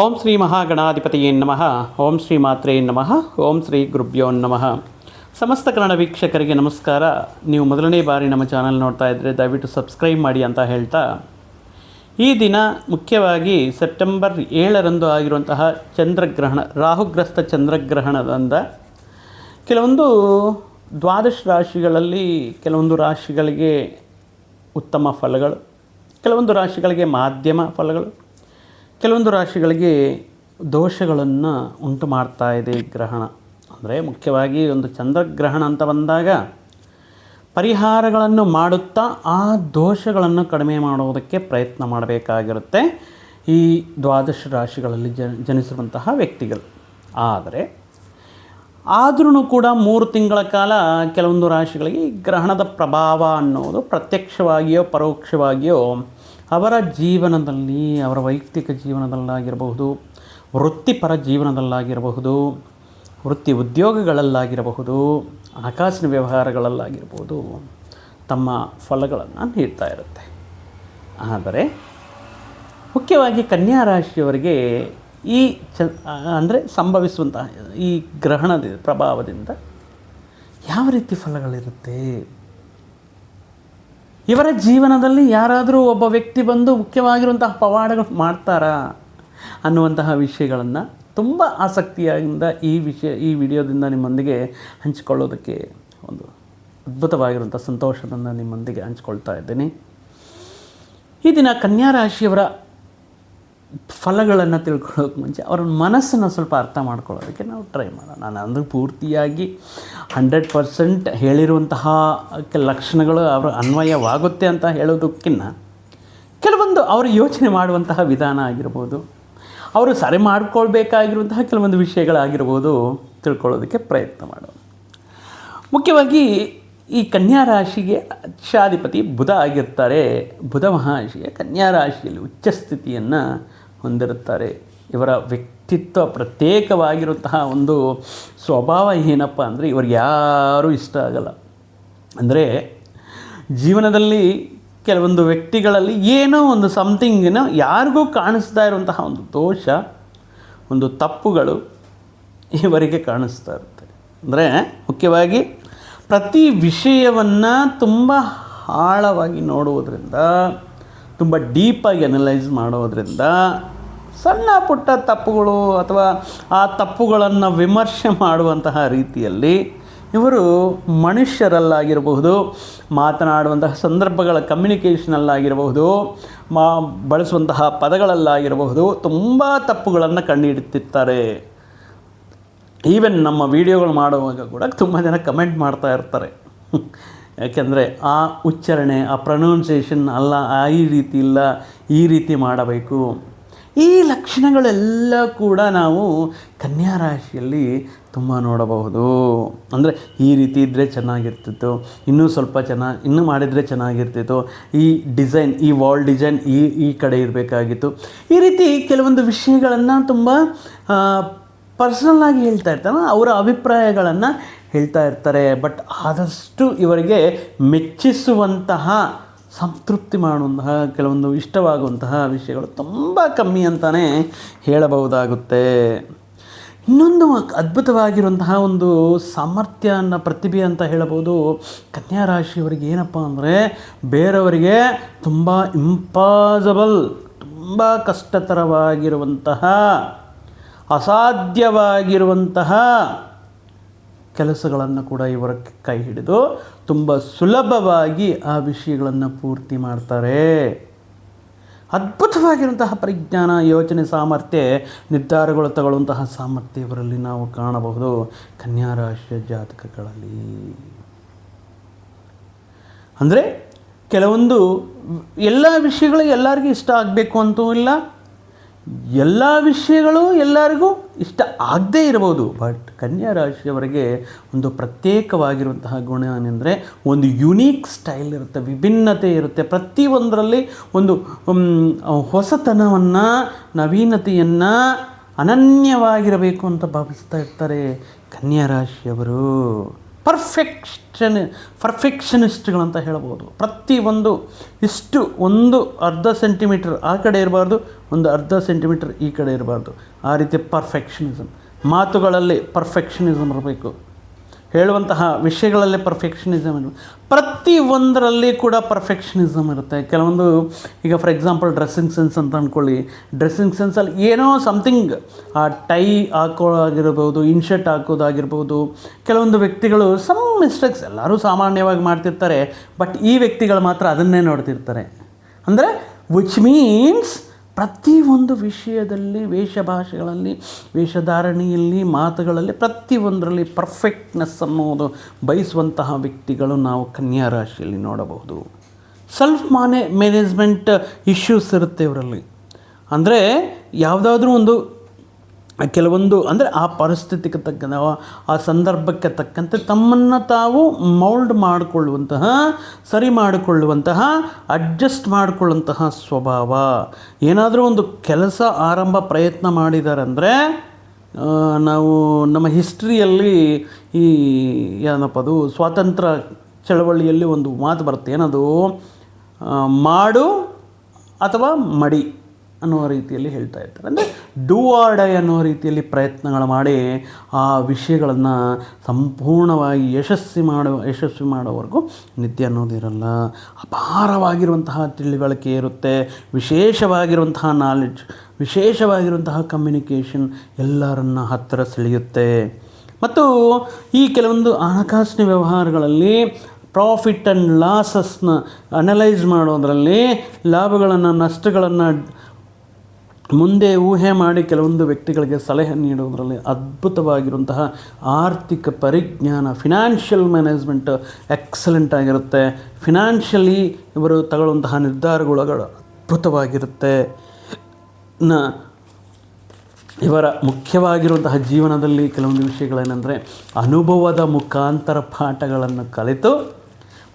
ಓಂ ಶ್ರೀ ಮಹಾಗಣಾಧಿಪತಿಯೇ ನಮಃ. ಓಂ ಶ್ರೀ ಮಾತ್ರೇ ನಮಃ. ಓಂ ಶ್ರೀ ಗುರುಭ್ಯೋ ನಮಃ. ಸಮಸ್ತ ಕನ್ನಡ ವೀಕ್ಷಕರಿಗೆ ನಮಸ್ಕಾರ. ನೀವು ಮೊದಲನೇ ಬಾರಿ ನಮ್ಮ ಚಾನಲ್ ನೋಡ್ತಾ ಇದ್ದರೆ ದಯವಿಟ್ಟು ಸಬ್ಸ್ಕ್ರೈಬ್ ಮಾಡಿ ಅಂತ ಹೇಳ್ತಾ. ಈ ದಿನ ಮುಖ್ಯವಾಗಿ ಸೆಪ್ಟೆಂಬರ್ ಏಳರಂದು ಆಗಿರುವಂತಹ ಚಂದ್ರಗ್ರಹಣ, ರಾಹುಗ್ರಸ್ತ ಚಂದ್ರಗ್ರಹಣದಿಂದ ಕೆಲವೊಂದು ದ್ವಾದಶ ರಾಶಿಗಳಲ್ಲಿ ಕೆಲವೊಂದು ರಾಶಿಗಳಿಗೆ ಉತ್ತಮ ಫಲಗಳು, ಕೆಲವೊಂದು ರಾಶಿಗಳಿಗೆ ಮಾಧ್ಯಮ ಫಲಗಳು ಕೆಲವೊಂದು ರಾಶಿಗಳಿಗೆ ದೋಷಗಳನ್ನು ಉಂಟು ಮಾಡ್ತಾ ಇದೆ ಗ್ರಹಣ. ಅಂದರೆ ಮುಖ್ಯವಾಗಿ ಒಂದು ಚಂದ್ರಗ್ರಹಣ ಅಂತ ಬಂದಾಗ ಪರಿಹಾರಗಳನ್ನು ಮಾಡುತ್ತಾ ಆ ದೋಷಗಳನ್ನು ಕಡಿಮೆ ಮಾಡುವುದಕ್ಕೆ ಪ್ರಯತ್ನ ಮಾಡಬೇಕಾಗಿರುತ್ತೆ ಈ ದ್ವಾದಶ ರಾಶಿಗಳಲ್ಲಿ ಜನ ಜನಿಸಿರುವಂತಹ ವ್ಯಕ್ತಿಗಳು. ಆದರೆ ಆದ್ರೂ ಕೂಡ ಮೂರು ತಿಂಗಳ ಕಾಲ ಕೆಲವೊಂದು ರಾಶಿಗಳಿಗೆ ಗ್ರಹಣದ ಪ್ರಭಾವ ಅನ್ನೋದು ಪ್ರತ್ಯಕ್ಷವಾಗಿಯೋ ಪರೋಕ್ಷವಾಗಿಯೋ ಅವರ ಜೀವನದಲ್ಲಿ, ಅವರ ವೈಯಕ್ತಿಕ ಜೀವನದಲ್ಲಾಗಿರಬಹುದು, ವೃತ್ತಿಪರ ಜೀವನದಲ್ಲಾಗಿರಬಹುದು, ವೃತ್ತಿ ಉದ್ಯೋಗಗಳಲ್ಲಾಗಿರಬಹುದು ಹಣಕಾಸಿನ ವ್ಯವಹಾರಗಳಲ್ಲಾಗಿರ್ಬೋದು ತಮ್ಮ ಫಲಗಳನ್ನು ನೀಡ್ತಾ ಇರುತ್ತೆ. ಆದರೆ, ಮುಖ್ಯವಾಗಿ ಕನ್ಯಾ ರಾಶಿಯವರಿಗೆ ಈ ಚ, ಅಂದರೆ ಸಂಭವಿಸುವಂತಹ ಈ ಗ್ರಹಣದ ಪ್ರಭಾವದಿಂದ ಯಾವ ರೀತಿ ಫಲಗಳಿರುತ್ತೆ? ಇವರ ಜೀವನದಲ್ಲಿ ಯಾರಾದರೂ ಒಬ್ಬ ವ್ಯಕ್ತಿ ಬಂದು ಮುಖ್ಯವಾಗಿರುವಂತಹ ಪವಾಡಗಳು ಮಾಡ್ತಾರಾ ಅನ್ನುವಂತಹ ವಿಷಯಗಳನ್ನು ತುಂಬ ಆಸಕ್ತಿಯಿಂದ ಈ ವಿಷಯ, ಈ ವಿಡಿಯೋದಿಂದ ನಿಮ್ಮೊಂದಿಗೆ ಹಂಚಿಕೊಳ್ಳೋದಕ್ಕೆ ಒಂದು ಅದ್ಭುತವಾಗಿರುವಂಥ ಸಂತೋಷದಿಂದ ನಿಮ್ಮೊಂದಿಗೆ ಹಂಚ್ಕೊಳ್ತಾ ಇದ್ದೀನಿ. ಈ ದಿನ ಕನ್ಯಾ ರಾಶಿಯವರ ಫಲಗಳನ್ನು ತಿಳ್ಕೊಳ್ಳೋಕೆ ಮುಂಚೆ ಅವರ ಮನಸ್ಸನ್ನು ಸ್ವಲ್ಪ ಅರ್ಥ ಮಾಡ್ಕೊಳ್ಳೋದಕ್ಕೆ ನಾವು ಟ್ರೈ ಮಾಡೋಣ. ನಾನು ಅಂದರೆ ಪೂರ್ತಿಯಾಗಿ ಹಂಡ್ರೆಡ್ ಪರ್ಸೆಂಟ್ ಹೇಳಿರುವಂತಹ ಲಕ್ಷಣಗಳು ಅವರು ಅನ್ವಯವಾಗುತ್ತೆ ಅಂತ ಹೇಳೋದಕ್ಕಿಂತ ಕೆಲವೊಂದು ಅವರು ಯೋಚನೆ ಮಾಡುವಂತಹ ವಿಧಾನ ಆಗಿರ್ಬೋದು, ಅವರು ಸರಿ ಮಾಡಿಕೊಳ್ಬೇಕಾಗಿರುವಂತಹ ಕೆಲವೊಂದು ವಿಷಯಗಳಾಗಿರ್ಬೋದು ತಿಳ್ಕೊಳ್ಳೋದಕ್ಕೆ ಪ್ರಯತ್ನ ಮಾಡೋಣ. ಮುಖ್ಯವಾಗಿ ಈ ಕನ್ಯಾ ರಾಶಿಗೆ ಅಕ್ಷಾಧಿಪತಿ ಬುಧ ಆಗಿರ್ತಾರೆ. ಬುಧ ಮಹಾಶಿಯ ಕನ್ಯಾ ರಾಶಿಯಲ್ಲಿ ಉಚ್ಚ ಸ್ಥಿತಿಯನ್ನು ಹೊಂದಿರುತ್ತಾರೆ. ಇವರ ವ್ಯಕ್ತಿತ್ವ ಪ್ರತ್ಯೇಕವಾಗಿರುವಂತಹ ಒಂದು ಸ್ವಭಾವ ಏನಪ್ಪ ಅಂದರೆ ಇವ್ರಿಗೆ ಯಾರೂ ಇಷ್ಟ ಆಗಲ್ಲ. ಅಂದರೆ ಜೀವನದಲ್ಲಿ ಕೆಲವೊಂದು ವ್ಯಕ್ತಿಗಳಲ್ಲಿ ಏನೋ ಒಂದು ಸಮಥಿಂಗಿನ ಯಾರಿಗೂ ಕಾಣಿಸ್ತಾ ಇರುವಂತಹ ಒಂದು ದೋಷ, ಒಂದು ತಪ್ಪುಗಳು ಇವರಿಗೆ ಕಾಣಿಸ್ತಾ ಇರುತ್ತೆ. ಅಂದರೆ ಮುಖ್ಯವಾಗಿ ಪ್ರತಿ ವಿಷಯವನ್ನು ತುಂಬ ಆಳವಾಗಿ ನೋಡುವುದರಿಂದ ತುಂಬ ಡೀಪಾಗಿ ಅನಲೈಸ್ ಮಾಡೋದರಿಂದ ಸಣ್ಣ ಪುಟ್ಟ ತಪ್ಪುಗಳು ಅಥವಾ ಆ ತಪ್ಪುಗಳನ್ನು ವಿಮರ್ಶೆ ಮಾಡುವಂತಹ ರೀತಿಯಲ್ಲಿ ಇವರು ಮನುಷ್ಯರಲ್ಲಾಗಿರಬಹುದು, ಮಾತನಾಡುವಂತಹ ಸಂದರ್ಭಗಳ ಕಮ್ಯುನಿಕೇಷನಲ್ಲಾಗಿರಬಹುದು ಮಾ ಬಳಸುವಂತಹ ಪದಗಳಲ್ಲಾಗಿರಬಹುದು, ತುಂಬ ತಪ್ಪುಗಳನ್ನು ಕಂಡುಹಿಡುತ್ತಿರ್ತಾರೆ ಈವನ್ ನಮ್ಮ ವಿಡಿಯೋಗಳು ಮಾಡುವಾಗ ಕೂಡ ತುಂಬ ಜನ ಕಮೆಂಟ್ ಮಾಡ್ತಾ ಇರ್ತಾರೆ. ಯಾಕೆಂದರೆ ಆ ಉಚ್ಚಾರಣೆ, ಆ ಪ್ರೊನೌನ್ಸಿಯೇಷನ್ ಅಲ್ಲ, ಆ ಈ ರೀತಿ ಇಲ್ಲ, ಈ ರೀತಿ ಮಾಡಬೇಕು. ಈ ಲಕ್ಷಣಗಳೆಲ್ಲ ಕೂಡ ನಾವು ಕನ್ಯಾ ರಾಶಿಯಲ್ಲಿ ತುಂಬ ನೋಡಬಹುದು. ಅಂದರೆ ಈ ರೀತಿ ಇದ್ದರೆ ಚೆನ್ನಾಗಿರ್ತಿತ್ತು, ಇನ್ನೂ ಸ್ವಲ್ಪ ಚೆನ್ನಾಗಿ ಇನ್ನೂ ಮಾಡಿದರೆ ಚೆನ್ನಾಗಿರ್ತಿತ್ತು. ಈ ಡಿಸೈನ್, ಈ ವಾಲ್ ಡಿಸೈನ್ ಈ ಈ ಕಡೆ ಇರಬೇಕಾಗಿತ್ತು. ಈ ರೀತಿ ಕೆಲವೊಂದು ವಿಷಯಗಳನ್ನು ತುಂಬ ಪರ್ಸ್ನಲ್ಲಾಗಿ ಹೇಳ್ತಾ ಇರ್ತಾರೆ ಅವರ ಅಭಿಪ್ರಾಯಗಳನ್ನು ಹೇಳ್ತಾ ಇರ್ತಾರೆ ಬಟ್ ಆದಷ್ಟು ಇವರಿಗೆ ಮೆಚ್ಚಿಸುವಂತಹ, ಸಂತೃಪ್ತಿ ಮಾಡುವಂತಹ, ಕೆಲವೊಂದು ಇಷ್ಟವಾಗುವಂತಹ ವಿಷಯಗಳು ತುಂಬ ಕಮ್ಮಿ ಅಂತಲೇ ಹೇಳಬಹುದಾಗುತ್ತೆ. ಇನ್ನೊಂದು ಅದ್ಭುತವಾಗಿರುವಂತಹ ಒಂದು ಸಾಮರ್ಥ್ಯ ಅನ್ನೋ ಪ್ರತಿಭೆ ಅಂತ ಹೇಳಬಹುದು. ಕನ್ಯಾ ರಾಶಿಯವರಿಗೆ ಏನಪ್ಪ ಅಂದರೆ, ಬೇರೆಯವರಿಗೆ ತುಂಬ ಇಂಪಾಸಬಲ್ ತುಂಬ ಕಷ್ಟತರವಾಗಿರುವಂತಹ, ಅಸಾಧ್ಯವಾಗಿರುವಂತಹ ಕೆಲಸಗಳನ್ನು ಕೂಡ ಇವರ ಕೈ ಹಿಡಿದು ತುಂಬ ಸುಲಭವಾಗಿ ಆ ವಿಷಯಗಳನ್ನು ಪೂರ್ತಿ ಮಾಡ್ತಾರೆ. ಅದ್ಭುತವಾಗಿರುವಂತಹ ಪರಿಜ್ಞಾನ, ಯೋಚನೆ, ಸಾಮರ್ಥ್ಯ, ನಿರ್ಧಾರಗಳು ತಗೊಳ್ಳುವಂತಹ ಸಾಮರ್ಥ್ಯ ಇವರಲ್ಲಿ ನಾವು ಕಾಣಬಹುದು. ಕನ್ಯಾ ರಾಶಿಯ ಜಾತಕಗಳಲ್ಲಿ. ಅಂದರೆ ಕೆಲವೊಂದು ಎಲ್ಲ ವಿಷಯಗಳು ಎಲ್ಲರಿಗೂ ಇಷ್ಟ ಆಗಬೇಕು ಅಂತೂ ಇಲ್ಲ. ಎಲ್ಲ ವಿಷಯಗಳು ಎಲ್ಲರಿಗೂ ಇಷ್ಟ ಆಗದೇ ಇರಬಹುದು. ಬಟ್ ಕನ್ಯಾ ರಾಶಿಯವರಿಗೆ ಒಂದು ಪ್ರತ್ಯೇಕವಾಗಿರುವಂತಹ ಗುಣ ಏನೆಂದರೆ ಒಂದು ಯುನೀಕ್ ಸ್ಟೈಲ್ ಇರುತ್ತೆ, ವಿಭಿನ್ನತೆ ಇರುತ್ತೆ. ಪ್ರತಿಯೊಂದರಲ್ಲಿ ಒಂದು ಹೊಸತನವನ್ನು, ನವೀನತೆಯನ್ನು ಅನನ್ಯವಾಗಿರಬೇಕು ಅಂತ ಭಾವಿಸ್ತಾ ಇರ್ತಾರೆ ಕನ್ಯಾ ರಾಶಿಯವರು. ಪರ್ಫೆಕ್ಷನ್ ಪರ್ಫೆಕ್ಷನಿಸ್ಟ್ಗಳಂತ ಹೇಳ್ಬೋದು. ಪ್ರತಿಯೊಂದು, ಇಷ್ಟು ಒಂದು ಅರ್ಧ ಸೆಂಟಿಮೀಟರ್ ಆ ಕಡೆ ಇರಬಾರ್ದು ಒಂದು ಅರ್ಧ ಸೆಂಟಿಮೀಟರ್ ಈ ಕಡೆ ಇರಬಾರ್ದು. ಆ ರೀತಿ ಪರ್ಫೆಕ್ಷನಿಸಮ್ ಮಾತುಗಳಲ್ಲಿ ಪರ್ಫೆಕ್ಷನಿಸಮ್ ಇರಬೇಕು. ಹೇಳುವಂತಹ ವಿಷಯಗಳಲ್ಲಿ ಪರ್ಫೆಕ್ಷನಿಸಮ್ ಇರಬೇಕು. ಪ್ರತಿ ಒಂದರಲ್ಲಿ ಕೂಡ ಪರ್ಫೆಕ್ಷನಿಸಮ್ ಇರುತ್ತೆ. ಕೆಲವೊಂದು, ಈಗ ಫಾರ್ ಎಕ್ಸಾಂಪಲ್ ಡ್ರೆಸ್ಸಿಂಗ್ ಸೆನ್ಸ್ ಅಂತ ಅಂದ್ಕೊಳ್ಳಿ ಡ್ರೆಸ್ಸಿಂಗ್ ಸೆನ್ಸಲ್ಲಿ ಏನೋ ಸಮಥಿಂಗ್ ಆ ಟೈ ಹಾಕೋದಾಗಿರ್ಬೋದು ಇನ್ಶರ್ಟ್ ಹಾಕೋದಾಗಿರ್ಬೋದು. ಕೆಲವೊಂದು ವ್ಯಕ್ತಿಗಳು ಸಮ್ ಮಿಸ್ಟೇಕ್ಸ್ ಎಲ್ಲರೂ ಸಾಮಾನ್ಯವಾಗಿ ಮಾಡ್ತಿರ್ತಾರೆ. ಬಟ್ ಈ ವ್ಯಕ್ತಿಗಳು ಮಾತ್ರ ಅದನ್ನೇ ನೋಡ್ತಿರ್ತಾರೆ. ಅಂದರೆ ವಿಚ್ ಮೀನ್ಸ್ ಪ್ರತಿಯೊಂದು ವಿಷಯದಲ್ಲಿ, ವೇಷಭಾಷೆಗಳಲ್ಲಿ, ವೇಷಧಾರಣೆಯಲ್ಲಿ, ಮಾತುಗಳಲ್ಲಿ ಪ್ರತಿಯೊಂದರಲ್ಲಿ ಪರ್ಫೆಕ್ಟ್ನೆಸ್ ಅನ್ನೋದು ಬಯಸುವಂತಹ ವ್ಯಕ್ತಿಗಳು ನಾವು ಕನ್ಯಾ ರಾಶಿಯಲ್ಲಿ ನೋಡಬಹುದು. ಸೆಲ್ಫ್ ಮಾನೆ ಮ್ಯಾನೇಜ್ಮೆಂಟ್ ಇಶ್ಯೂಸ್ ಇರುತ್ತೆ ಇವರಲ್ಲಿ. ಅಂದರೆ ಯಾವುದಾದ್ರೂ ಒಂದು ಕೆಲವೊಂದು ಅಂದರೆ ಆ ಪರಿಸ್ಥಿತಿಗೆ ತಕ್ಕಂತೆ, ಆ- ಸಂದರ್ಭಕ್ಕೆ ತಕ್ಕಂತೆ ತಮ್ಮನ್ನು ತಾವು ಮೌಲ್ಡ್ ಮಾಡಿಕೊಳ್ಳುವಂತಹ, ಸರಿ ಮಾಡಿಕೊಳ್ಳುವಂತಹ ಅಡ್ಜಸ್ಟ್ ಮಾಡಿಕೊಳ್ಳುವಂತಹ ಸ್ವಭಾವ. ಏನಾದರೂ ಒಂದು ಕೆಲಸ ಆರಂಭ ಪ್ರಯತ್ನ ಮಾಡಿದ್ದಾರೆ ಅಂದರೆ ನಾವು ನಮ್ಮ ಹಿಸ್ಟ್ರಿಯಲ್ಲಿ ಈ ಏನಪ್ಪ ಅದು ಸ್ವಾತಂತ್ರ್ಯ ಚಳವಳಿಯಲ್ಲಿ ಒಂದು ಮಾತು ಬರುತ್ತೆ. ಏನದು? ಮಾಡು ಅಥವಾ ಮಡಿ. ಅನ್ನೋ ರೀತಿಯಲ್ಲಿ ಹೇಳ್ತಾ ಇರ್ತಾರೆ. ಅಂದರೆ ಡೂ ಆರ್ ಡೈ ಅನ್ನೋ ರೀತಿಯಲ್ಲಿ ಪ್ರಯತ್ನಗಳು ಮಾಡಿ ಆ ವಿಷಯಗಳನ್ನು ಸಂಪೂರ್ಣವಾಗಿ ಯಶಸ್ವಿ ಮಾಡುವ, ಯಶಸ್ವಿ ಮಾಡೋವರೆಗೂ ನಿದ್ದೆ ಅನ್ನೋದಿರಲ್ಲ ಅಪಾರವಾಗಿರುವಂತಹ ತಿಳಿವಳಿಕೆ ಇರುತ್ತೆ. ವಿಶೇಷವಾಗಿರುವಂತಹ ನಾಲೆಡ್ಜ್ ವಿಶೇಷವಾಗಿರುವಂತಹ ಕಮ್ಯುನಿಕೇಷನ್ ಎಲ್ಲರನ್ನ ಹತ್ತಿರ ಸೆಳೆಯುತ್ತೆ. ಮತ್ತು ಈ ಕೆಲವೊಂದು ಹಣಕಾಸಿನ ವ್ಯವಹಾರಗಳಲ್ಲಿ ಪ್ರಾಫಿಟ್ ಆ್ಯಂಡ್ ಲಾಸಸ್ನ ಅನಲೈಸ್ ಮಾಡೋದರಲ್ಲಿ ಲಾಭಗಳನ್ನು, ನಷ್ಟಗಳನ್ನು ಮುಂದೆ ಊಹೆ ಮಾಡಿ ಕೆಲವೊಂದು ವ್ಯಕ್ತಿಗಳಿಗೆ ಸಲಹೆ ನೀಡುವುದರಲ್ಲಿ ಅದ್ಭುತವಾಗಿರುವಂತಹ ಆರ್ಥಿಕ ಪರಿಜ್ಞಾನ ಫಿನಾನ್ಷಿಯಲ್ ಮ್ಯಾನೇಜ್ಮೆಂಟ್ ಎಕ್ಸಲೆಂಟ್ ಆಗಿರುತ್ತೆ. ಫಿನಾನ್ಷಿಯಲಿ ಇವರು ತಗೊಳ್ಳುವಂತಹ ನಿರ್ಧಾರಗಳು ಅದ್ಭುತವಾಗಿರುತ್ತೆ. ನ, ಇವರ ಮುಖ್ಯವಾಗಿರುವಂತಹ ಜೀವನದಲ್ಲಿ ಕೆಲವೊಂದು ವಿಷಯಗಳೇನೆಂದರೆ ಅನುಭವದ ಮುಖಾಂತರ ಪಾಠಗಳನ್ನು ಕಲಿತು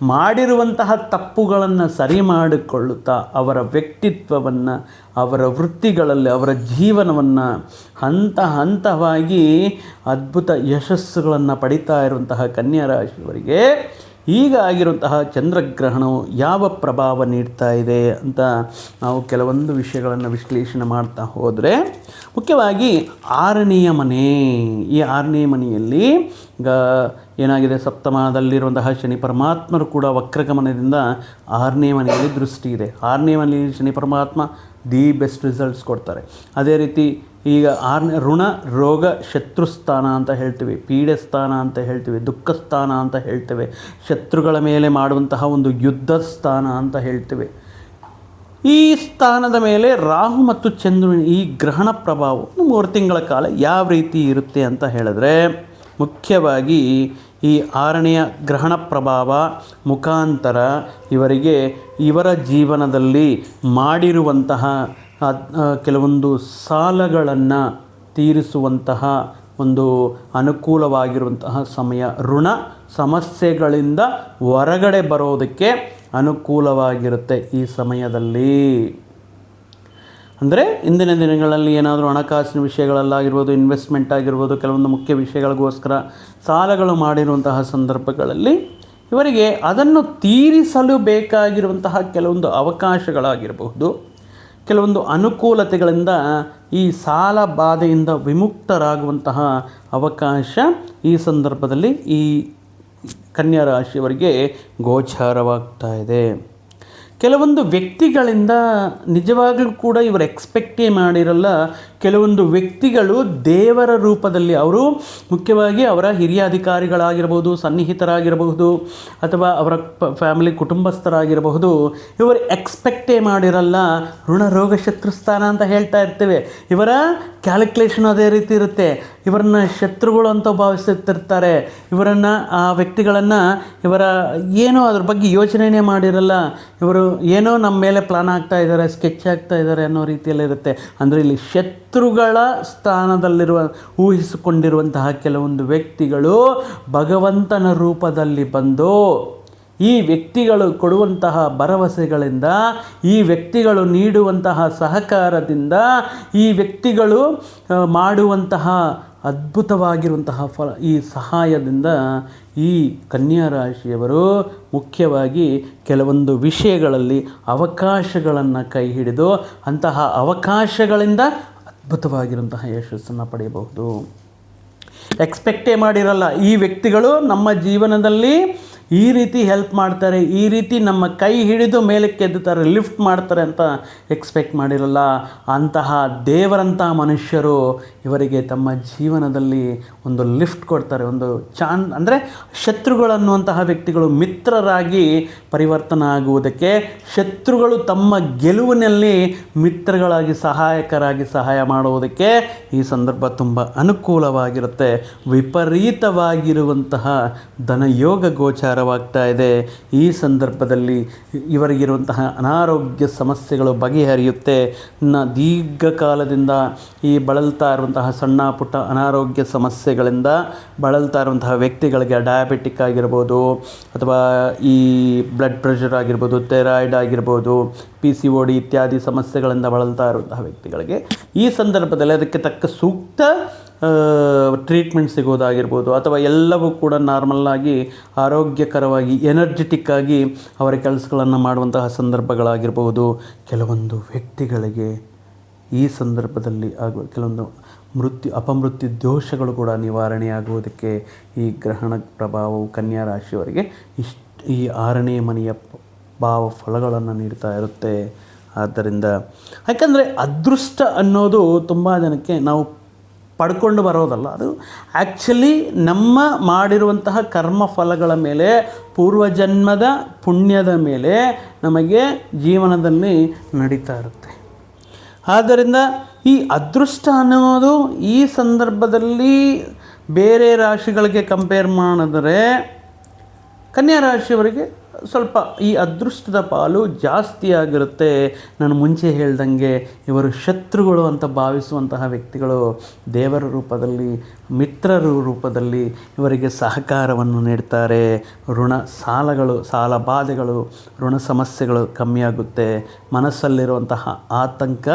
ಮಾಡಿರುವಂತಹ ತಪ್ಪುಗಳನ್ನು ಸರಿ ಮಾಡಿಕೊಳ್ಳುತ್ತಾ ಅವರ ವ್ಯಕ್ತಿತ್ವವನ್ನು, ಅವರ ವೃತ್ತಿಗಳಲ್ಲಿ ಅವರ ಜೀವನವನ್ನು ಹಂತ ಹಂತವಾಗಿ ಅದ್ಭುತ ಯಶಸ್ಸುಗಳನ್ನು ಪಡಿತಾ ಇರುವಂತಹ ಕನ್ಯಾ ರಾಶಿಯವರಿಗೆ ಈಗ ಆಗಿರುವಂತಹ ಚಂದ್ರಗ್ರಹಣವು ಯಾವ ಪ್ರಭಾವ ನೀಡ್ತಾ ಇದೆ ಅಂತ ನಾವು ಕೆಲವೊಂದು ವಿಷಯಗಳನ್ನು ವಿಶ್ಲೇಷಣೆ ಮಾಡ್ತಾ ಹೋದರೆ, ಮುಖ್ಯವಾಗಿ ಆರನೆಯ ಮನೆ. ಈ ಆರನೇ ಮನೆಯಲ್ಲಿ ಈಗ ಏನಾಗಿದೆ? ಸಪ್ತಮದಲ್ಲಿರುವಂತಹ ಶನಿ ಪರಮಾತ್ಮರು ಕೂಡ ವಕ್ರಗಮನದಿಂದ ಆರನೇ ಮನೆಯಲ್ಲಿ ದೃಷ್ಟಿ ಇದೆ. ಆರನೇ ಮನೆಯಲ್ಲಿ ಶನಿ ಪರಮಾತ್ಮ ದಿ ಬೆಸ್ಟ್ ರಿಸಲ್ಟ್ಸ್ ಕೊಡ್ತಾರೆ. ಅದೇ ರೀತಿ ಈಗ ಆರನೇ, ಋಣ, ರೋಗ, ಶತ್ರುಸ್ಥಾನ ಅಂತ ಹೇಳ್ತೀವಿ ಪೀಡೆ ಸ್ಥಾನ ಅಂತ ಹೇಳ್ತೀವಿ ದುಃಖ ಸ್ಥಾನ ಅಂತ ಹೇಳ್ತೇವೆ, ಶತ್ರುಗಳ ಮೇಲೆ ಮಾಡುವಂತಹ ಒಂದು ಯುದ್ಧ ಸ್ಥಾನ ಅಂತ ಹೇಳ್ತೇವೆ. ಈ ಸ್ಥಾನದ ಮೇಲೆ ರಾಹು ಮತ್ತು ಚಂದ್ರನ ಈ ಗ್ರಹಣ ಪ್ರಭಾವ ಮೂರು ತಿಂಗಳ ಕಾಲ ಯಾವ ರೀತಿ ಇರುತ್ತೆ ಅಂತ ಹೇಳಿದ್ರೆ, ಮುಖ್ಯವಾಗಿ ಈ ಆರನೆಯ ಗ್ರಹಣ ಪ್ರಭಾವ ಮುಖಾಂತರ ಇವರಿಗೆ ಇವರ ಜೀವನದಲ್ಲಿ ಮಾಡಿರುವಂತಹ ಕೆಲವೊಂದು ಸಾಲಗಳನ್ನು ತೀರಿಸುವಂತಹ ಒಂದು ಅನುಕೂಲವಾಗಿರುವಂತಹ ಸಮಯ. ಋಣ ಸಮಸ್ಯೆಗಳಿಂದ ಹೊರಗಡೆ ಬರೋದಕ್ಕೆ ಅನುಕೂಲವಾಗಿರುತ್ತೆ ಈ ಸಮಯದಲ್ಲಿ. ಅಂದರೆ ಇಂದಿನ ದಿನಗಳಲ್ಲಿ ಏನಾದರೂ ಹಣಕಾಸಿನ ವಿಷಯಗಳಲ್ಲಾಗಿರ್ಬೋದು ಇನ್ವೆಸ್ಟ್ಮೆಂಟ್ ಆಗಿರ್ಬೋದು, ಕೆಲವೊಂದು ಮುಖ್ಯ ವಿಷಯಗಳಿಗೋಸ್ಕರ ಸಾಲಗಳು ಮಾಡಿರುವಂತಹ ಸಂದರ್ಭಗಳಲ್ಲಿ ಇವರಿಗೆ ಅದನ್ನು ತೀರಿಸಲು ಬೇಕಾಗಿರುವಂತಹ ಕೆಲವೊಂದು ಅವಕಾಶಗಳಾಗಿರಬಹುದು. ಕೆಲವೊಂದು ಅನುಕೂಲತೆಗಳಿಂದ ಈ ಸಾಲ ಬಾಧೆಯಿಂದ ವಿಮುಕ್ತರಾಗುವಂತಹ ಅವಕಾಶ ಈ ಸಂದರ್ಭದಲ್ಲಿ ಈ ಕನ್ಯಾ ರಾಶಿಯವರಿಗೆ ಗೋಚಾರವಾಗ್ತಾ ಇದೆ. ಕೆಲವೊಂದು ವ್ಯಕ್ತಿಗಳಿಂದ ನಿಜವಾಗ್ಲೂ ಕೂಡ ಇವರು ಎಕ್ಸ್ಪೆಕ್ಟೇ ಮಾಡಿರಲ್ಲ ಕೆಲವೊಂದು ವ್ಯಕ್ತಿಗಳು ದೇವರ ರೂಪದಲ್ಲಿ ಅವರು ಮುಖ್ಯವಾಗಿ ಅವರ ಹಿರಿಯ ಅಧಿಕಾರಿಗಳಾಗಿರಬಹುದು, ಸನ್ನಿಹಿತರಾಗಿರಬಹುದು, ಅಥವಾ ಅವರ ಫ್ಯಾಮಿಲಿ ಕುಟುಂಬಸ್ಥರಾಗಿರಬಹುದು, ಇವರು ಎಕ್ಸ್ಪೆಕ್ಟೇ ಮಾಡಿರಲ್ಲ, ಋಣ ರೋಗ ಶತ್ರುಸ್ಥಾನ ಅಂತ ಹೇಳ್ತಾ ಇರ್ತೇವೆ. ಇವರ ಕ್ಯಾಲ್ಕುಲೇಷನ್ ಅದೇ ರೀತಿ ಇರುತ್ತೆ. ಇವರನ್ನ ಶತ್ರುಗಳು ಅಂತ ಭಾವಿಸುತ್ತಿರ್ತಾರೆ. ಇವರನ್ನು, ಆ ವ್ಯಕ್ತಿಗಳನ್ನು ಇವರ ಏನೋ ಅದ್ರ ಬಗ್ಗೆ ಯೋಚನೆನೇ ಮಾಡಿರಲ್ಲ. ಇವರು ಏನೋ ನಮ್ಮ ಮೇಲೆ ಪ್ಲಾನ್ ಆಗ್ತಾ ಇದ್ದಾರೆ ಸ್ಕೆಚ್ ಆಗ್ತಾ ಇದ್ದಾರೆ ಅನ್ನೋ ರೀತಿಯಲ್ಲಿ ಇರುತ್ತೆ. ಅಂದರೆ ಇಲ್ಲಿ ಶತ್ರುಗಳ ಸ್ಥಾನದಲ್ಲಿರುವ, ಊಹಿಸಿಕೊಂಡಿರುವಂತಹ ಕೆಲವೊಂದು ವ್ಯಕ್ತಿಗಳು ಭಗವಂತನ ರೂಪದಲ್ಲಿ ಬಂದು ಈ ವ್ಯಕ್ತಿಗಳು ಕೊಡುವಂತಹ ಭರವಸೆಗಳಿಂದ, ಈ ವ್ಯಕ್ತಿಗಳು ನೀಡುವಂತಹ ಸಹಕಾರದಿಂದ, ಈ ವ್ಯಕ್ತಿಗಳು ಮಾಡುವಂತಹ ಅದ್ಭುತವಾಗಿರುವಂತಹ ಫಲ, ಈ ಸಹಾಯದಿಂದ ಈ ಕನ್ಯಾ ರಾಶಿಯವರು ಮುಖ್ಯವಾಗಿ ಕೆಲವೊಂದು ವಿಷಯಗಳಲ್ಲಿ ಅವಕಾಶಗಳನ್ನು ಕೈ ಹಿಡಿದು ಅಂತಹ ಅವಕಾಶಗಳಿಂದ ಅದ್ಭುತವಾಗಿರುವಂತಹ ಯಶಸ್ಸನ್ನು ಪಡೆಯಬಹುದು. ಎಕ್ಸ್ಪೆಕ್ಟೇ ಮಾಡಿರಲ್ಲ. ಈ ವ್ಯಕ್ತಿಗಳು ನಮ್ಮ ಜೀವನದಲ್ಲಿ ಈ ರೀತಿ ಹೆಲ್ಪ್ ಮಾಡ್ತಾರೆ, ಈ ರೀತಿ ನಮ್ಮ ಕೈ ಹಿಡಿದು ಮೇಲಕ್ಕೆ ಎದ್ದುತ್ತಾರೆ ಲಿಫ್ಟ್ ಮಾಡ್ತಾರೆ ಅಂತ ಎಕ್ಸ್ಪೆಕ್ಟ್ ಮಾಡಿರಲ್ಲ. ಅಂತಹ ದೇವರಂಥ ಮನುಷ್ಯರು ಇವರಿಗೆ ತಮ್ಮ ಜೀವನದಲ್ಲಿ ಒಂದು ಲಿಫ್ಟ್ ಕೊಡ್ತಾರೆ, ಒಂದು ಚಾನ್, ಅಂದರೆ ಶತ್ರುಗಳನ್ನುವಂತಹ ವ್ಯಕ್ತಿಗಳು ಮಿತ್ರರಾಗಿ ಪರಿವರ್ತನೆ ಆಗುವುದಕ್ಕೆ ಶತ್ರುಗಳು ತಮ್ಮ ಗೆಲುವಿನಲ್ಲಿ ಮಿತ್ರಗಳಾಗಿ, ಸಹಾಯಕರಾಗಿ ಸಹಾಯ ಮಾಡುವುದಕ್ಕೆ ಈ ಸಂದರ್ಭ ತುಂಬ ಅನುಕೂಲವಾಗಿರುತ್ತೆ. ವಿಪರೀತವಾಗಿರುವಂತಹ ಧನಯೋಗ ಗೋಚಾರವಾಗ್ತಾ ಇದೆ. ಈ ಸಂದರ್ಭದಲ್ಲಿ ಇವರಿಗಿರುವಂತಹ ಅನಾರೋಗ್ಯ ಸಮಸ್ಯೆಗಳು ಬಗೆಹರಿಯುತ್ತೆ. ನ ದೀರ್ಘಕಾಲದಿಂದ ಈ ಬಳಲ್ತಾ ಇರುವಂತಹ ಸಣ್ಣ ಪುಟ್ಟ ಅನಾರೋಗ್ಯ ಸಮಸ್ಯೆಗಳಿಂದ ಬಳಲ್ತಾ ಇರುವಂತಹ ವ್ಯಕ್ತಿಗಳಿಗೆ ಡಯಾಬಿಟಿಕ್ ಆಗಿರ್ಬೋದು ಅಥವಾ ಈ ಬ್ಲಡ್ ಪ್ರೆಷರ್ ಆಗಿರ್ಬೋದು ಥೈರಾಯ್ಡ್ ಆಗಿರ್ಬೋದು ಪಿ ಸಿ ಓ ಡಿ ಇತ್ಯಾದಿ ಸಮಸ್ಯೆಗಳಿಂದ ಬಳಲ್ತಾ ಇರುವಂತಹ ವ್ಯಕ್ತಿಗಳಿಗೆ ಈ ಸಂದರ್ಭದಲ್ಲಿ ಅದಕ್ಕೆ ತಕ್ಕ ಸೂಕ್ತ ಟ್ರೀಟ್ಮೆಂಟ್ ಸಿಗೋದಾಗಿರ್ಬೋದು ಅಥವಾ ಎಲ್ಲವೂ ಕೂಡ ನಾರ್ಮಲ್ಲಾಗಿ ಆರೋಗ್ಯಕರವಾಗಿ ಎನರ್ಜೆಟಿಕ್ ಆಗಿ ಅವರ ಕೆಲಸಗಳನ್ನು ಮಾಡುವಂತಹ ಸಂದರ್ಭಗಳಾಗಿರ್ಬೋದು. ಕೆಲವೊಂದು ವ್ಯಕ್ತಿಗಳಿಗೆ ಈ ಸಂದರ್ಭದಲ್ಲಿ ಆಗುವ ಕೆಲವೊಂದು ಮೃತ್ಯು, ಅಪಮೃತ್ಯು ದೋಷಗಳು ಕೂಡ ನಿವಾರಣೆಯಾಗುವುದಕ್ಕೆ ಈ ಗ್ರಹಣ ಪ್ರಭಾವವು ಕನ್ಯಾ ರಾಶಿಯವರಿಗೆ ಇಷ್ಟು, ಈ ಆರನೇ ಮನೆಯ ಭಾವ ಫಲಗಳನ್ನು ನೀಡ್ತಾ ಇರುತ್ತೆ. ಆದ್ದರಿಂದ ಯಾಕಂದರೆ ಅದೃಷ್ಟ ಅನ್ನೋದು ತುಂಬ ಜನಕ್ಕೆ ನಾವು ಪಡ್ಕೊಂಡು ಬರೋದಲ್ಲ. ಅದು ಆ್ಯಕ್ಚುಲಿ ನಮ್ಮ ಮಾಡಿರುವಂತಹ ಕರ್ಮಫಲಗಳ ಮೇಲೆ, ಪೂರ್ವಜನ್ಮದ ಪುಣ್ಯದ ಮೇಲೆ ನಮಗೆ ಜೀವನದಲ್ಲಿ ನಡೀತಾ ಇರುತ್ತೆ. ಆದ್ದರಿಂದ ಈ ಅದೃಷ್ಟ ಅನ್ನೋದು ಈ ಸಂದರ್ಭದಲ್ಲಿ ಬೇರೆ ರಾಶಿಗಳಿಗೆ ಕಂಪೇರ್ ಮಾಡಿದರೆ ಕನ್ಯಾ ರಾಶಿಯವರಿಗೆ ಸ್ವಲ್ಪ ಈ ಅದೃಷ್ಟದ ಪಾಲು ಜಾಸ್ತಿ ಆಗಿರುತ್ತೆ. ನಾನು ಮುಂಚೆ ಹೇಳ್ದಂಗೆ ಇವರು ಶತ್ರುಗಳು ಅಂತ ಭಾವಿಸುವಂತಹ ವ್ಯಕ್ತಿಗಳು ದೇವರ ರೂಪದಲ್ಲಿ, ಮಿತ್ರರ ರೂಪದಲ್ಲಿ ಇವರಿಗೆ ಸಹಕಾರವನ್ನು ನೀಡ್ತಾರೆ. ಋಣ ಸಾಲಗಳು, ಸಾಲ ಬಾಧೆಗಳು, ಋಣ ಸಮಸ್ಯೆಗಳು ಕಮ್ಮಿಯಾಗುತ್ತೆ. ಮನಸ್ಸಲ್ಲಿರುವಂತಹ ಆತಂಕ,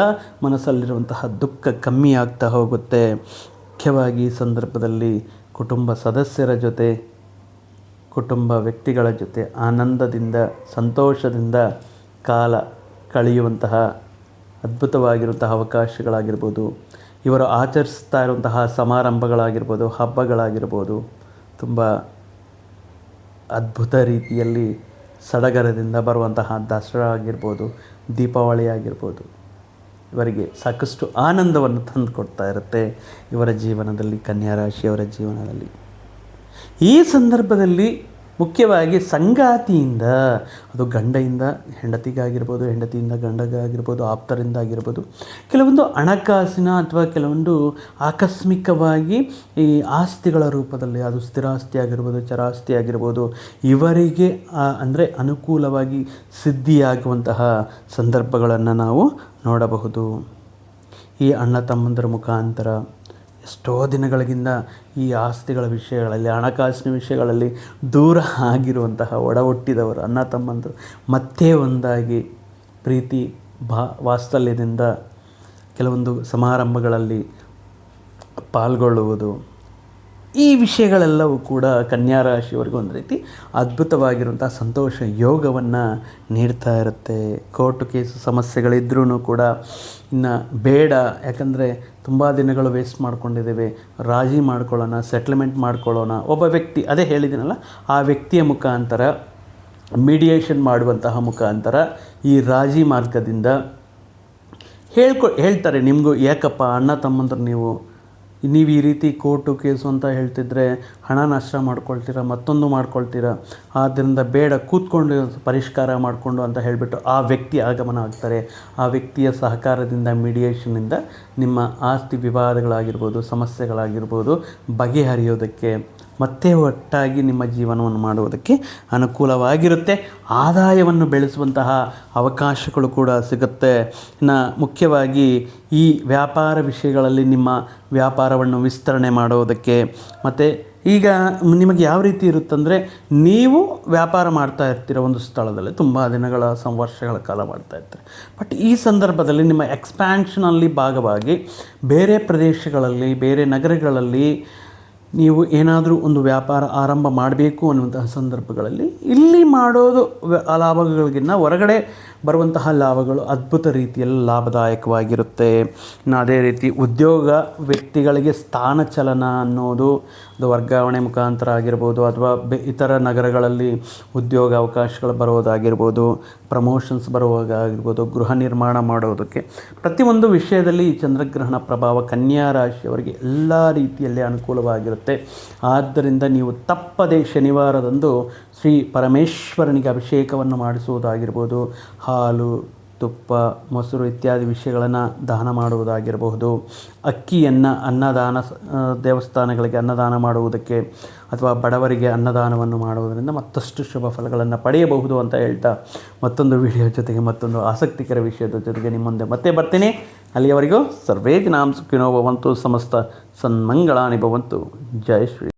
ಮನಸ್ಸಲ್ಲಿರುವಂತಹ ದುಃಖ ಕಮ್ಮಿ ಆಗ್ತಾ ಹೋಗುತ್ತೆ. ಮುಖ್ಯವಾಗಿ ಸಂದರ್ಭದಲ್ಲಿ ಕುಟುಂಬ ಸದಸ್ಯರ ಜೊತೆ ಕುಟುಂಬ ವ್ಯಕ್ತಿಗಳ ಜೊತೆ ಆನಂದದಿಂದ, ಸಂತೋಷದಿಂದ ಕಾಲ ಕಳೆಯುವಂತಹ ಅದ್ಭುತವಾಗಿರುವಂತಹ ಅವಕಾಶಗಳಾಗಿರ್ಬೋದು. ಇವರು ಆಚರಿಸ್ತಾ ಇರುವಂತಹ ಸಮಾರಂಭಗಳಾಗಿರ್ಬೋದು, ಹಬ್ಬಗಳಾಗಿರ್ಬೋದು, ತುಂಬ ಅದ್ಭುತ ರೀತಿಯಲ್ಲಿ ಸಡಗರದಿಂದ ಬರುವಂತಹ ದಸರಾ ಆಗಿರ್ಬೋದು, ದೀಪಾವಳಿ ಆಗಿರ್ಬೋದು, ಇವರಿಗೆ ಸಾಕಷ್ಟು ಆನಂದವನ್ನು ತಂದುಕೊಡ್ತಾ ಇರುತ್ತೆ ಇವರ ಜೀವನದಲ್ಲಿ ಕನ್ಯಾ ರಾಶಿಯವರ ಜೀವನದಲ್ಲಿ. ಈ ಸಂದರ್ಭದಲ್ಲಿ ಮುಖ್ಯವಾಗಿ ಸಂಗಾತಿಯಿಂದ, ಅದು ಗಂಡೆಯಿಂದ, ಹೆಂಡತಿಗಾಗಿರ್ಬೋದು, ಹೆಂಡತಿಯಿಂದ ಗಂಡಗಾಗಿರ್ಬೋದು ಆಪ್ತರಿಂದ ಆಗಿರ್ಬೋದು ಕೆಲವೊಂದು ಹಣಕಾಸಿನ ಅಥವಾ ಕೆಲವೊಂದು ಆಕಸ್ಮಿಕವಾಗಿ ಈ ಆಸ್ತಿಗಳ ರೂಪದಲ್ಲಿ, ಅದು ಸ್ಥಿರಾಸ್ತಿ ಆಗಿರ್ಬೋದು, ಚರಾಸ್ತಿ ಆಗಿರ್ಬೋದು, ಇವರಿಗೆ ಅಂದರೆ ಅನುಕೂಲವಾಗಿ ಸಿದ್ಧಿಯಾಗುವಂತಹ ಸಂದರ್ಭಗಳನ್ನು ನಾವು ನೋಡಬಹುದು. ಈ ಅಣ್ಣ ತಮ್ಮಂದರ ಮುಖಾಂತರ ಎಷ್ಟೋ ದಿನಗಳಿಗಿಂತ ಈ ಆಸ್ತಿಗಳ ವಿಷಯಗಳಲ್ಲಿ, ಹಣಕಾಸಿನ ವಿಷಯಗಳಲ್ಲಿ ದೂರ ಆಗಿರುವಂತಹ ಒಡ ಹುಟ್ಟಿದವರು ಅಣ್ಣ ತಮ್ಮಂದರು, ಮತ್ತೆ ಒಂದಾಗಿ ಪ್ರೀತಿ ಭಾ, ವಾತ್ಸಲ್ಯದಿಂದ ಕೆಲವೊಂದು ಸಮಾರಂಭಗಳಲ್ಲಿ ಪಾಲ್ಗೊಳ್ಳುವುದು. ಈ ವಿಷಯಗಳೆಲ್ಲವೂ ಕೂಡ ಕನ್ಯಾ ರಾಶಿಯವರಿಗೆ ಒಂದು ರೀತಿ ಅದ್ಭುತವಾಗಿರುವಂಥ ಸಂತೋಷ ಯೋಗವನ್ನು ನೀಡ್ತಾ ಇರುತ್ತೆ. ಕೋರ್ಟು ಕೇಸು ಸಮಸ್ಯೆಗಳಿದ್ರೂ ಕೂಡ ಇನ್ನು ಬೇಡ. ಯಾಕಂದರೆ ತುಂಬ ದಿನಗಳು ವೇಸ್ಟ್ ಮಾಡ್ಕೊಂಡಿದ್ದೇವೆ. ರಾಜಿ ಮಾಡ್ಕೊಳ್ಳೋಣ ಸೆಟ್ಲ್ಮೆಂಟ್ ಮಾಡ್ಕೊಳ್ಳೋಣ. ಒಬ್ಬ ವ್ಯಕ್ತಿ, ಅದೇ ಹೇಳಿದ್ದೀನಲ್ಲ, ಆ ವ್ಯಕ್ತಿಯ ಮುಖಾಂತರ ಮೀಡಿಯೇಷನ್ ಮಾಡುವಂತಹ ಮುಖಾಂತರ ಈ ರಾಜಿ ಮಾರ್ಗದಿಂದ ಹೇಳ್ಕೊ, ಹೇಳ್ತಾರೆ ನಿಮಗೂ, ಯಾಕಪ್ಪ ಅಣ್ಣ ತಮ್ಮಂದ್ರೆ ನೀವು ನೀವು ಈ ರೀತಿ ಕೋರ್ಟು ಕೇಸು ಅಂತ ಹೇಳ್ತಿದ್ರೆ ಹಣ ನಷ್ಟ ಮಾಡ್ಕೊಳ್ತೀರಾ, ಮತ್ತೊಂದು ಮಾಡ್ಕೊಳ್ತೀರಾ? ಆದ್ದರಿಂದ ಬೇಡ, ಕೂತ್ಕೊಂಡು ಪರಿಷ್ಕಾರ ಮಾಡಿಕೊಂಡು ಅಂತ ಹೇಳಿಬಿಟ್ಟು ಆ ವ್ಯಕ್ತಿ ಆಗಮನ ಆಗ್ತಾರೆ. ಆ ವ್ಯಕ್ತಿಯ ಸಹಕಾರದಿಂದ ಮೀಡಿಯೇಷನಿಂದ ನಿಮ್ಮ ಆಸ್ತಿ ವಿವಾದಗಳಾಗಿರ್ಬೋದು, ಸಮಸ್ಯೆಗಳಾಗಿರ್ಬೋದು ಬಗೆಹರಿಯೋದಕ್ಕೆ ಮತ್ತೆ ಒಟ್ಟಾಗಿ ನಿಮ್ಮ ಜೀವನವನ್ನು ಮಾಡುವುದಕ್ಕೆ ಅನುಕೂಲವಾಗಿರುತ್ತೆ. ಆದಾಯವನ್ನು ಬೆಳೆಸುವಂತಹ ಅವಕಾಶಗಳು ಕೂಡ ಸಿಗುತ್ತೆ. ನ ಮುಖ್ಯವಾಗಿ ಈ ವ್ಯಾಪಾರ ವಿಷಯಗಳಲ್ಲಿ ನಿಮ್ಮ ವ್ಯಾಪಾರವನ್ನು ವಿಸ್ತರಣೆ ಮಾಡುವುದಕ್ಕೆ ಮತ್ತು ಈಗ ನಿಮಗೆ ಯಾವ ರೀತಿ ಇರುತ್ತಂದರೆ ನೀವು ವ್ಯಾಪಾರ ಮಾಡ್ತಾ ಇರ್ತೀರ ಒಂದು ಸ್ಥಳದಲ್ಲಿ, ತುಂಬ ದಿನಗಳ ಸಂವರ್ಷಗಳ ಕಾಲ ಮಾಡ್ತಾ ಇರ್ತೀರಿ. ಬಟ್ ಈ ಸಂದರ್ಭದಲ್ಲಿ ನಿಮ್ಮ ಎಕ್ಸ್ಪ್ಯಾನ್ಷನಲ್ಲಿ ಭಾಗವಾಗಿ ಬೇರೆ ಪ್ರದೇಶಗಳಲ್ಲಿ, ಬೇರೆ ನಗರಗಳಲ್ಲಿ ನೀವು ಏನಾದರೂ ಒಂದು ವ್ಯಾಪಾರ ಆರಂಭ ಮಾಡಬೇಕು ಅನ್ನುವಂತಹ ಸಂದರ್ಭಗಳಲ್ಲಿ ಇಲ್ಲಿ ಮಾಡೋದು ಲಾಭಗಳಿಗಿಂತ ಹೊರಗಡೆ ಬರುವಂತಹ ಲಾಭಗಳು ಅದ್ಭುತ ರೀತಿಯಲ್ಲಿ ಲಾಭದಾಯಕವಾಗಿರುತ್ತೆ. ಇನ್ನು ಅದೇ ರೀತಿ ಉದ್ಯೋಗ ವ್ಯಕ್ತಿಗಳಿಗೆ ಸ್ಥಾನ ಚಲನ ಅನ್ನೋದು ಅದು ವರ್ಗಾವಣೆ ಮುಖಾಂತರ ಆಗಿರ್ಬೋದು ಅಥವಾ ಬೆ ಇತರ ನಗರಗಳಲ್ಲಿ ಉದ್ಯೋಗ ಅವಕಾಶಗಳು ಬರೋದಾಗಿರ್ಬೋದು ಪ್ರಮೋಷನ್ಸ್ ಬರುವಾಗ ಆಗಿರ್ಬೋದು ಗೃಹ ನಿರ್ಮಾಣ ಮಾಡೋದಕ್ಕೆ. ಪ್ರತಿಯೊಂದು ವಿಷಯದಲ್ಲಿ ಈ ಚಂದ್ರಗ್ರಹಣ ಪ್ರಭಾವ ಕನ್ಯಾ ರಾಶಿಯವರಿಗೆ ಎಲ್ಲ ರೀತಿಯಲ್ಲಿ ಅನುಕೂಲವಾಗಿರುತ್ತೆ. ಆದ್ದರಿಂದ ನೀವು ತಪ್ಪದೆ ಶನಿವಾರದಂದು ಶ್ರೀ ಪರಮೇಶ್ವರನಿಗೆ ಅಭಿಷೇಕವನ್ನು ಮಾಡಿಸುವುದಾಗಿರ್ಬೋದು ಹಾಲು, ತುಪ್ಪ, ಮೊಸರು ಇತ್ಯಾದಿ ವಿಷಯಗಳನ್ನು ದಾನ ಮಾಡುವುದಾಗಿರಬಹುದು. ಅಕ್ಕಿಯನ್ನು ಅನ್ನದಾನ ದೇವಸ್ಥಾನಗಳಿಗೆ ಅನ್ನದಾನ ಮಾಡುವುದಕ್ಕೆ ಅಥವಾ ಬಡವರಿಗೆ ಅನ್ನದಾನವನ್ನು ಮಾಡುವುದರಿಂದ ಮತ್ತಷ್ಟು ಶುಭ ಫಲಗಳನ್ನು ಪಡೆಯಬಹುದು ಅಂತ ಹೇಳ್ತಾ ಮತ್ತೊಂದು ವಿಡಿಯೋ ಜೊತೆಗೆ ಮತ್ತೊಂದು ಆಸಕ್ತಿಕರ ವಿಷಯದ ಜೊತೆಗೆ ನಿಮ್ಮ ಮುಂದೆ ಮತ್ತೆ ಬರ್ತೀನಿ. ಅಲ್ಲಿಯವರೆಗೂ ಸರ್ವೇ ಭವಂತು, ಸಮಸ್ತ ಸನ್ಮಂಗಳಾನಿ ಭವಂತು. ಜೈ ಶ್ರೀ